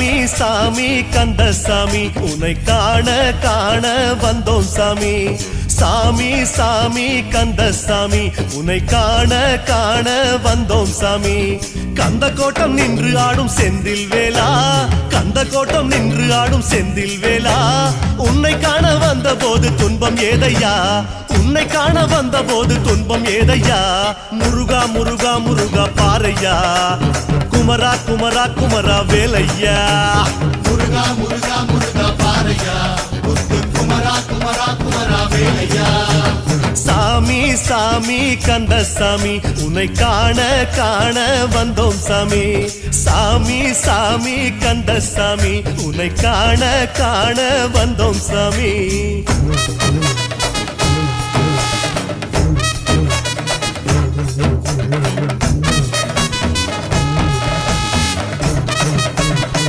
சாமி சாமி கந்தசாமி உன்னை காண காண வந்தோம் சாமி. சாமி சாமி கந்தசாமி உன்னை காண காண வந்தோம் சாமி. கந்த கோட்டம் நின்று ஆடும் செந்தில் வேளா கந்த கோட்டம் நின்று ஆடும் செந்தில் வேளா. உன்னை காண வந்த போது துன்பம் ஏதையா? உன்னை காண வந்த போது துன்பம் ஏதையா? முருகா முருகா முருகா பாறையா? குமரா குமரா குமரா வேலையா? முருகா முருகா முருகா முத்து குமரா குமரா குமரா வேலையா? சாமி சாமி கந்தசாமி உன்னை காண காண வந்தோம் சாமி. சாமி சாமி கந்தசாமி உன்னை காண காண வந்தோம் சாமி.